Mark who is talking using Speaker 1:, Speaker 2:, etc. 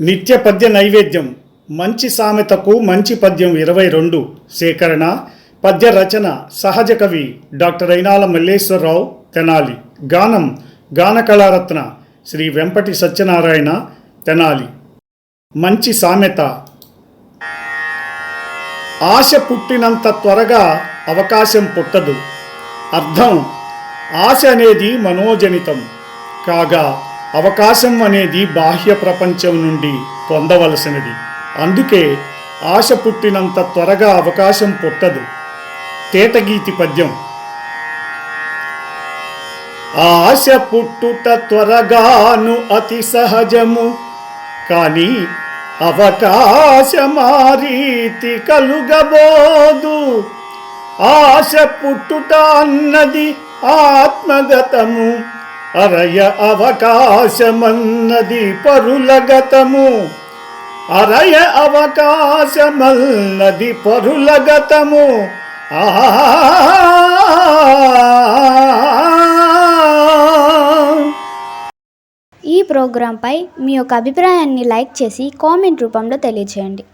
Speaker 1: నిత్య పద్య నైవేద్యం మంచి సామెతకు మంచి పద్యం ఇరవై రెండు సేకరణ పద్య రచన సహజ కవి డాక్టర్ అయినాల మల్లేశ్వరరావు తెనాలి. గానం గాన కళారత్న శ్రీ వెంపటి సత్యనారాయణ తెనాలి. మంచి సామెత. ఆశ పుట్టినంత త్వరగా అవకాశం పుట్టదు. అర్థం ఆశ అనేది మనోజనితం. కాగా అవకాశం అనేది బాహ్య ప్రపంచం నుండి పొందవలసినది. అందుకే ఆశ పుట్టినంత త్వరగా అవకాశం పుట్టదు. తేటగీతి పద్యం. ఆశ పుట్టుట త్వరగాను అతి సహజము. కానీ అవకాశమారీతి కలుగబోదు. ఆశ పుట్టుట అన్నది ఆత్మగతము. అరయ అవకాశమన్నది పరులగతము. అరయ అవకాశమన్నది పరులగతము.
Speaker 2: ఈ ప్రోగ్రాంపై మీ యొక్క అభిప్రాయాన్ని లైక్ చేసి కామెంట్ రూపంలో తెలియజేయండి